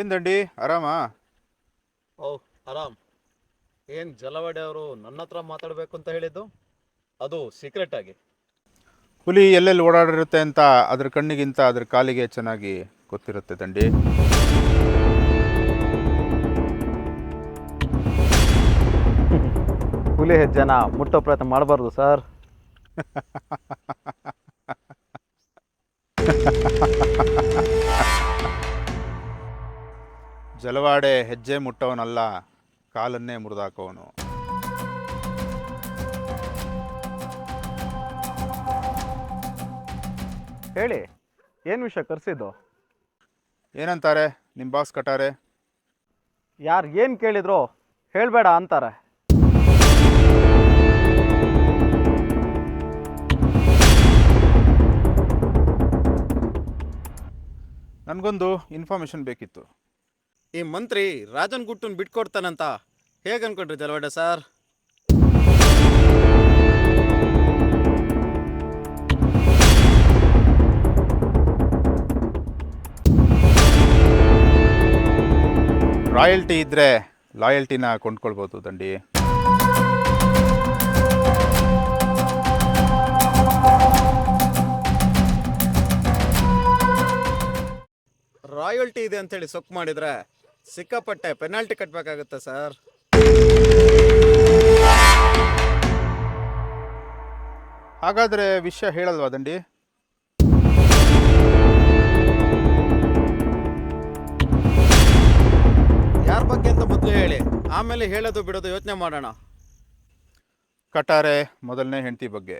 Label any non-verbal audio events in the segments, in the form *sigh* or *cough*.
ಏನು ದಂಡಿ ಆರಾಮಾ? ಓ ಆರಾಮ್. ಏನು ಜಲವಾಡಿ ಅವರು ನನ್ನ ಹತ್ರ ಮಾತಾಡಬೇಕು ಅಂತ ಹೇಳಿದ್ದು? ಅದು ಸೀಕ್ರೆಟ್ ಆಗಿ. ಹುಲಿ ಎಲ್ಲೆಲ್ಲಿ ಓಡಾಡಿರುತ್ತೆ ಅಂತ ಅದ್ರ ಕಣ್ಣಿಗಿಂತ ಅದ್ರ ಕಾಲಿಗೆ ಚೆನ್ನಾಗಿ ಗೊತ್ತಿರುತ್ತೆ ದಂಡಿ. ಹುಲಿ ಹೆಜ್ಜೆನ ಮುಟ್ಟೋ ಪ್ರಯತ್ನ ಮಾಡಬಾರ್ದು ಸರ್. *laughs* ಜಲವಾಡೆ ಹೆಜ್ಜೆ ಮುಟ್ಟವನಲ್ಲ ಕಾಲನ್ನೇ ಮುರಿದಾಕೋವನು. ಹೇಳಿ ಏನು ವಿಷಯ ಕರೆಸಿದ್ದು? ಏನಂತಾರೆ ನಿಮ್ಮ ಬಾಸ್ ಕಟಾರೆ? ಯಾರು ಏನು ಕೇಳಿದ್ರು ಹೇಳಬೇಡ ಅಂತಾರೆ. ನನಗೊಂದು ಇನ್ಫಾರ್ಮೇಷನ್ ಬೇಕಿತ್ತು. ಈ ಮಂತ್ರಿ ರಾಜನ್ ಗುಟ್ಟನ್ ಬಿಟ್ಕೊಡ್ತಾನಂತ ಹೇಗೆ ಅನ್ಕೊಂಡ್ರಿ ಜಲವಾಡ ಸರ್? ರಾಯಲ್ಟಿ ಇದ್ದರೆ ಲಾಯಲ್ಟಿನ ಕೊಂಡ್ಕೊಳ್ಬೋದು ದಂಡಿ. ರಾಯಲ್ಟಿ ಇದೆ ಅಂತೇಳಿ ಸೊಕ್ ಮಾಡಿದ್ರೆ ಸಿಕ್ಕಾಪಟ್ಟೆ ಪೆನಾಲ್ಟಿ ಕಟ್ಟಬೇಕಾಗುತ್ತೆ ಸರ್. ಹಾಗಾದರೆ ವಿಷಯ ಹೇಳಲ್ವಾ ದಂಡಿ? ಯಾರ ಬಗ್ಗೆ ಅಂತ ಮೊದಲು ಹೇಳಿ. ಆಮೇಲೆ ಹೇಳೋದು ಬಿಡೋದು ಯೋಚನೆ ಮಾಡೋಣ. ಕಟಾರೆ ಮೊದಲನೇ ಹೆಂಡತಿ ಬಗ್ಗೆ.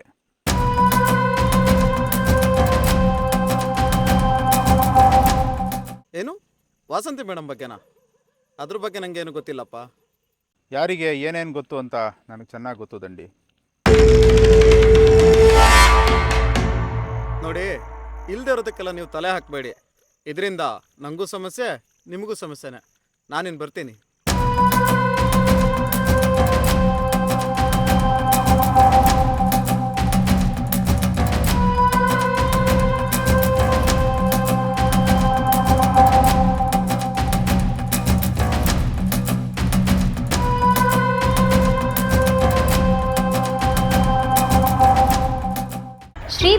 ಏನು? ವಾಸಂತಿ ಮೇಡಮ್ ಬಗ್ಗೆನಾ? ಅದ್ರ ಬಗ್ಗೆ ನನಗೇನು ಗೊತ್ತಿಲ್ಲಪ್ಪ. ಯಾರಿಗೆ ಏನೇನು ಗೊತ್ತು ಅಂತ ನನಗೆ ಚೆನ್ನಾಗಿ ಗೊತ್ತು ದಂಡಿ. ನೋಡಿ ಇಲ್ಲದೆ ಇರೋದಕ್ಕೆಲ್ಲ ನೀವು ತಲೆ ಹಾಕಬೇಡಿ. ಇದರಿಂದ ನನಗೂ ಸಮಸ್ಯೆ ನಿಮಗೂ ಸಮಸ್ಯೆನೇ. ನಾನಿನ್ನು ಬರ್ತೀನಿ.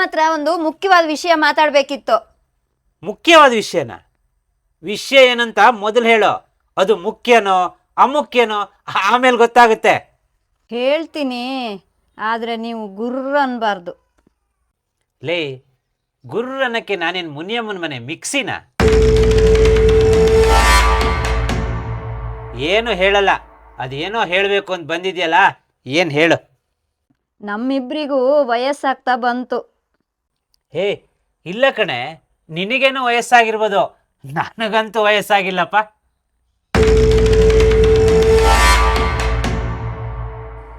ನಿಮ್ಮ ಹತ್ರ ಒಂದು ಮುಖ್ಯವಾದ ವಿಷಯ ಮಾತಾಡಬೇಕಿತ್ತು. ಮುಖ್ಯವಾದ ವಿಷಯನ? ವಿಷಯ ಏನಂತ ಮೊದಲು ಹೇಳೋ. ಅದು ಮುಖ್ಯನೋ ಅಮುಖ್ಯನೋ ಆಮೇಲೆ ಗೊತ್ತಾಗುತ್ತೆ. ಹೇಳ್ತೀನಿ ಆದರೆ ನೀವು ಗುರ್ರ ಅನ್ಬಾರ್ದು. ಲೇ ಗುರ್ರನಕ್ಕೆ ನಾನೇನು ಮುನಿಯಮ್ಮನ ಮನೆ ಮಿಕ್ಸಿನ? ಏನು ಹೇಳಲ್ಲ. ಅದೇನೋ ಹೇಳಬೇಕು ಅಂತ ಬಂದಿದೆಯಲ್ಲ ಏನು ಹೇಳು. ನಮ್ಮಿಬ್ರಿಗೂ ವಯಸ್ಸಾಗ್ತಾ ಬಂತು. ಹೇ ಇಲ್ಲ ಕಣೆ ನಿನಗೇನು ವಯಸ್ಸಾಗಿರ್ಬೋದು? ನನಗಂತೂ ವಯಸ್ಸಾಗಿಲ್ಲಪ್ಪ.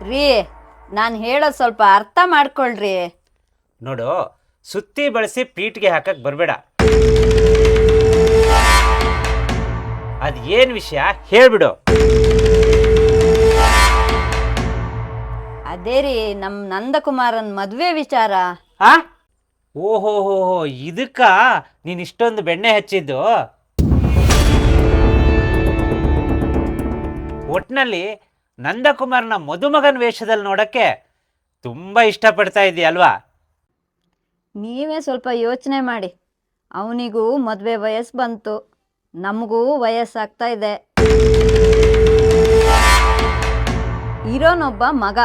ರೀ ನಾನು ಹೇಳೋದು ಸ್ವಲ್ಪ ಅರ್ಥ ಮಾಡ್ಕೊಳ್ರಿ. ನೋಡು ಸುತ್ತಿ ಬಳಸಿ ಪೀಟ್ಗೆ ಹಾಕಕ್ ಬರಬೇಡ. ಅದ್ ಏನ್ ವಿಷಯ? ಹೇಳ್ಬಿಡು. ಅದೇ ರೀ ನಮ್ಮ ನಂದಕುಮಾರನ್ ಮದುವೆ ವಿಚಾರ. ಆ? ಓಹೋ ಇದಕ್ಕ? ನೀನ್ ಇಷ್ಟೊಂದು ಬೆಣ್ಣೆ ಹಚ್ಚಿದ್ದು? ಒಟ್ನಲ್ಲಿ ನಂದಕುಮಾರ್ನ ಮದುಮಗನ ವೇಷದಲ್ಲಿ ನೋಡಕ್ಕೆ ತುಂಬಾ ಇಷ್ಟಪಡ್ತಾ ಇದೆಯಲ್ವಾ ನೀವೇ ಸ್ವಲ್ಪ ಯೋಚನೆ ಮಾಡಿ. ಅವನಿಗೂ ಮದುವೆ ವಯಸ್ಸು ಬಂತು. ನಮಗೂ ವಯಸ್ಸಾಗ್ತಾ ಇದೆ. ಇರೋನೊಬ್ಬ ಮಗ.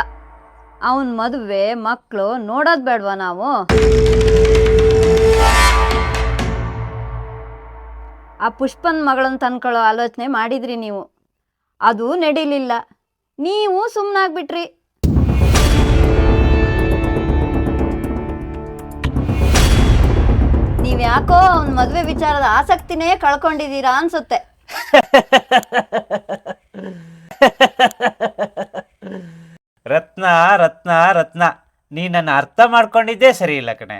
ಅವನ ಮದುವೆ ಮಕ್ಕಳು ನೋಡೋದು ಬೇಡವಾ ನಾವು? ಆ ಪುಷ್ಪನ್ ಮಗಳನ್ನು ತಂದ್ಕೊಳ್ಳೋ ಆಲೋಚನೆ ಮಾಡಿದ್ರಿ ನೀವು. ಅದು ನಡೀಲಿಲ್ಲ. ನೀವು ಸುಮ್ಮನಾಗ್ಬಿಟ್ರಿ ನೀವ್ಯಾಕೋ ಅವ್ನ ಮದುವೆ ವಿಚಾರದ ಆಸಕ್ತಿನೇ ಕಳ್ಕೊಂಡಿದ್ದೀರಾ ಅನ್ಸುತ್ತೆ. ರತ್ನ ರತ್ನ ರತ್ನ. ನೀ ನನ್ನ ಅರ್ಥ ಮಾಡ್ಕೊಂಡಿದ್ದೇ ಸರಿ ಇಲ್ಲ ಕಣೆ.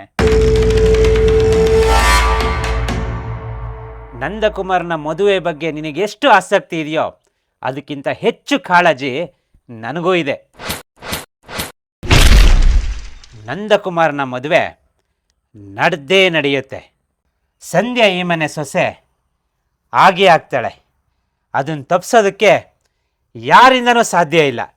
ನಂದಕುಮಾರ್ನ ಮದುವೆ ಬಗ್ಗೆ ನಿನಗೆ ಎಷ್ಟು ಆಸಕ್ತಿ ಇದೆಯೋ ಅದಕ್ಕಿಂತ ಹೆಚ್ಚು ಕಾಳಜಿ ನನಗೂ ಇದೆ. ನಂದಕುಮಾರ್ನ ಮದುವೆ ನಡೆದೇ ನಡೆಯುತ್ತೆ. ಸಂಧ್ಯಾ ಈ ಮನೆ ಸೊಸೆ ಆಗೇ ಆಗ್ತಾಳೆ. ಅದನ್ನು ತಪ್ಪಿಸೋದಕ್ಕೆ ಯಾರಿಂದನೂ ಸಾಧ್ಯ ಇಲ್ಲ.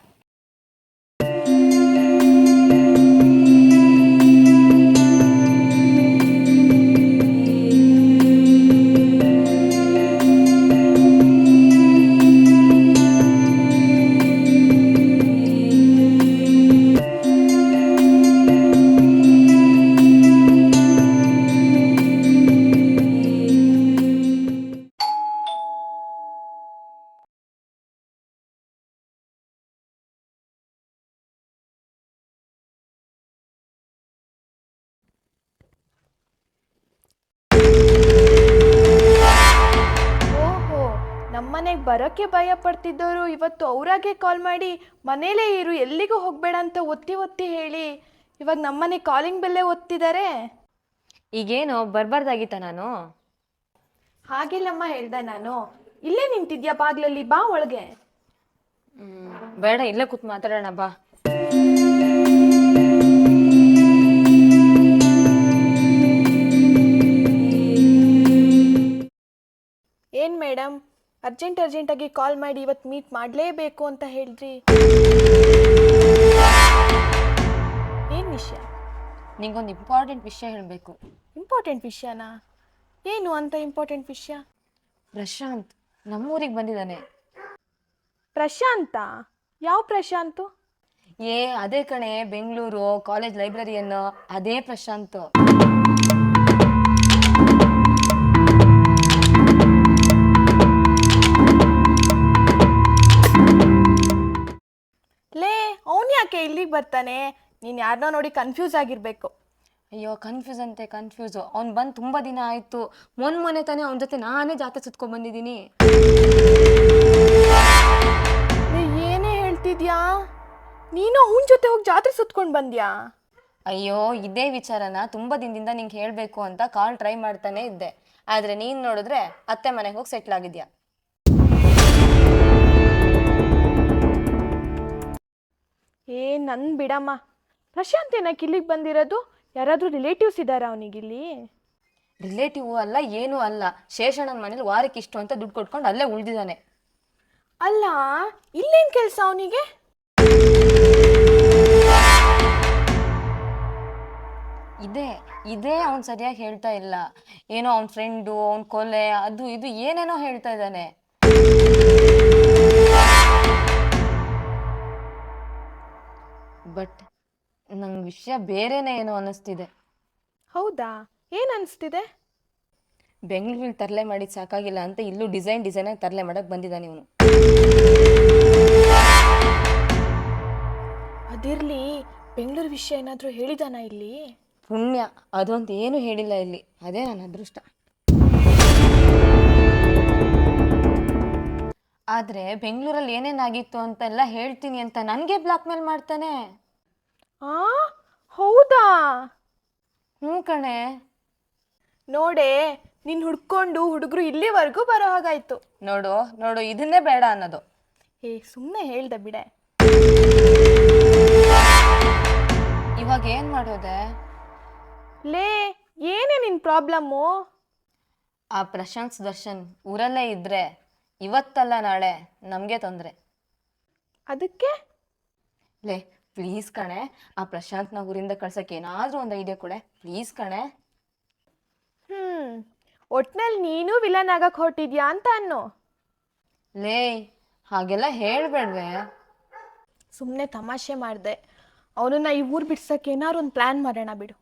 ಬರೋಕ್ಕೆ ಭಯ ಪಡ್ತಿದ್ದವರು ಇವತ್ತು ಅವರಾಗೆ ಕಾಲ್ ಮಾಡಿ ಮನೇಲೇ ಇರು ಎಲ್ಲಿಗೂ ಹೋಗಬೇಡ ಅಂತ ಒತ್ತಿ ಒತ್ತಿ ಹೇಳಿ. ಇವಾಗ ನಮ್ಮನೆ ಕಾಲಿಂಗ್ ಬೆಲ್ಲೇ ಒತ್ತಿದ್ದಾರೆ ಈಗೇನು ಬರಬಾರ್ದಾಗಿತ್ತ ನಾನು? ಹಾಗಿಲ್ಲಮ್ಮ ಹೇಳ್ದೆ ನಾನು. ಇಲ್ಲೇ ನಿಂತಿದ್ಯಾ ಬಾಗ್ಲಲ್ಲಿ? ಬಾ ಒಳಗೆ. ಬೇಡ ಇಲ್ಲೇ ಕೂತ್ ಮಾತಾಡೋಣ ಬಾ. ಏನ್ ಮೇಡಮ್ ಅರ್ಜೆಂಟ್ ಅರ್ಜೆಂಟಾಗಿ ಕಾಲ್ ಮಾಡಿ ಇವತ್ತು ಮೀಟ್ ಮಾಡಲೇಬೇಕು ಅಂತ ಹೇಳಿದ್ರಿ ಏನು ವಿಷಯ? ನಿಂಗೊಂದು ಇಂಪಾರ್ಟೆಂಟ್ ವಿಷಯ ಹೇಳಬೇಕು. ಇಂಪಾರ್ಟೆಂಟ್ ವಿಷಯನಾ? ಏನು ಅಂತ ಇಂಪಾರ್ಟೆಂಟ್ ವಿಷಯ? ಪ್ರಶಾಂತ್ ನಮ್ಮೂರಿಗೆ ಬಂದಿದ್ದಾನೆ ಪ್ರಶಾಂತ? ಯಾವ ಪ್ರಶಾಂತು? ಏ ಅದೇ ಕಣೆ ಬೆಂಗಳೂರು ಕಾಲೇಜ್ ಲೈಬ್ರರಿಯನ್ನು ಅದೇ ಪ್ರಶಾಂತ್. ಯಾಕೆ ಇಲ್ಲಿಗೆ ಬರ್ತಾನೆ? ನೀನು ಯಾರನ್ನೋ ನೋಡಿ ಕನ್ಫ್ಯೂಸ್ ಆಗಿರಬೇಕು. ಅಯ್ಯೋ ಕನ್ಫ್ಯೂಸ್ ಅಂತೆ ಕನ್ಫ್ಯೂಸ್ ಅವ್ನು ಬಂದು ತುಂಬ ದಿನ ಆಯಿತು. ಮೊನ್ನೆ ಮೊನ್ನೆ ತಾನೇ ಅವನ ಜೊತೆ ನಾನೇ ಜಾತ್ರೆ ಸುತ್ಕೊಂಡ್ ಬಂದಿದ್ದೀನಿ. ಏನೇ ಹೇಳ್ತಿದ್ಯಾ? ನೀನು ಅವನ ಜೊತೆ ಹೋಗಿ ಜಾತ್ರೆ ಸುತ್ಕೊಂಡು ಬಂದ್ಯಾ? ಅಯ್ಯೋ ಇದೇ ವಿಚಾರನ ತುಂಬ ದಿನದಿಂದ ನಿಂಗೆ ಹೇಳಬೇಕು ಅಂತ ಕಾಲ್ ಟ್ರೈ ಮಾಡ್ತಾನೆ ಇದ್ದೆ. ಆದರೆ ನೀನು ನೋಡಿದ್ರೆ ಅತ್ತೆ ಮನೆಗೆ ಹೋಗಿ ಸೆಟ್ಲ್ ಆಗಿದ್ಯಾ? ಏ ನನ್ ಬಿಡಮ್ಮ. ಪ್ರಶಾಂತ್ ಏನಕ್ಕೆ ಇಲ್ಲಿಗೆ ಬಂದಿರೋದು? ಯಾರಾದರೂ ರಿಲೇಟಿವ್ಸ್ ಇದ್ದಾರಾ ಅವನಿಗಿಲ್ಲಿ ರಿಲೇಟಿವ್ ಅಲ್ಲ ಏನೂ ಅಲ್ಲ. ಶೇಷಣ್ಣನ ಮನೇಲಿ ವಾರಕ್ಕೆ ಇಷ್ಟು ಅಂತ ದುಡ್ಡು ಕೊಟ್ಕೊಂಡು ಅಲ್ಲೇ ಉಳಿದಿದ್ದಾನೆ. ಅಲ್ಲ ಇಲ್ಲೇನು ಕೆಲಸ ಅವನಿಗೆ? ಇದೇ ಇದೇ ಅವ್ನು ಸರಿಯಾಗಿ ಹೇಳ್ತಾ ಇಲ್ಲ. ಏನೋ ಅವ್ನ ಫ್ರೆಂಡು ಅವ್ನ ಕೊಲೆ ಅದು ಇದು ಏನೇನೋ ಹೇಳ್ತಾ ಇದ್ದಾನೆ. ಬಟ್ ನಂಗೆ ವಿಷಯ ಬೇರೆನೇ ಏನೋ ಅನ್ನಿಸ್ತಿದೆ ಹೌದಾ? ಏನು ಅನಿಸ್ತಿದೆ? ಬೆಂಗಳೂರಲ್ಲಿ ತರಲೆ ಮಾಡಿ ಸಾಕಾಗಿಲ್ಲ ಅಂತ ಇಲ್ಲೂ ಡಿಸೈನ್ ಡಿಸೈನಾಗಿ ತರಲೆ ಮಾಡಕ್ಕೆ ಬಂದಿದ್ದಾನೆ ಇವನು. ಅದಿರಲಿ ಬೆಂಗಳೂರು ವಿಷಯ ಏನಾದರೂ ಹೇಳಿದಾನ ಇಲ್ಲಿ? ಪುಣ್ಯ ಅದೊಂದು ಏನು ಹೇಳಿಲ್ಲ ಇಲ್ಲಿ. ಅದೇ ನನ್ನ ಅದೃಷ್ಟ. ಆದರೆ ಬೆಂಗಳೂರಲ್ಲಿ ಏನೇನಾಗಿತ್ತು ಅಂತೆಲ್ಲ ಹೇಳ್ತೀನಿ ಅಂತ ನನಗೆ ಬ್ಲಾಕ್ ಮೇಲ್ ಮಾಡ್ತಾನೆ. ಆ? ಹೌದಾ? ಹ್ಞೂ ಕಣೆ. ನೋಡೆ ನಿನ್ ಹುಡ್ಕೊಂಡು ಹುಡುಗರು ಇಲ್ಲಿವರೆಗೂ ಬರೋ ಹಾಗಾಯ್ತು. ನೋಡು ನೋಡು ಇದನ್ನೇ ಬೇಡ ಅನ್ನೋದು. ಏ ಸುಮ್ಮನೆ ಹೇಳ್ದೆ ಬಿಡೆ. ಇವಾಗ ಏನ್ ಮಾಡೋದೆ? ಲೇ ಏನೇ ನಿನ್ ಪ್ರಾಬ್ಲಮ್ಮು? ಆ ಪ್ರಶಾಂತ್ ದರ್ಶನ್ ಊರಲ್ಲೇ ಇದ್ರೆ ಇವತ್ತಲ್ಲ ನಾಳೆ ನಮಗೆ ತೊಂದರೆ. ಅದಕ್ಕೆ? ಲೇ ಪ್ಲೀಸ್ ಕಣೆ ಆ ಪ್ರಶಾಂತ್ನ ಊರಿಂದ ಕಳ್ಸಕ್ಕೆ ಏನಾದರೂ ಒಂದು ಐಡಿಯಾ ಕೊಡೆ. ಪ್ಲೀಸ್ ಕಣೆ. ಹ್ಮ್ ಒಟ್ನಲ್ಲಿ ನೀನು ವಿಲನ್ ಆಗಕ್ ಹೊರಟಿದ್ಯಾ ಅಂತ ಅನ್ನೋ. ಲೇ ಹಾಗೆಲ್ಲ ಹೇಳ್ಬೇಡ್ವೆ. ಸುಮ್ಮನೆ ತಮಾಷೆ ಮಾಡಿದೆ. ಅವನನ್ನ ಈ ಊರು ಬಿಡ್ಸಕ್ಕೆ ಏನಾದ್ರು ಒಂದು ಪ್ಲ್ಯಾನ್ ಮಾಡೋಣ ಬಿಡು.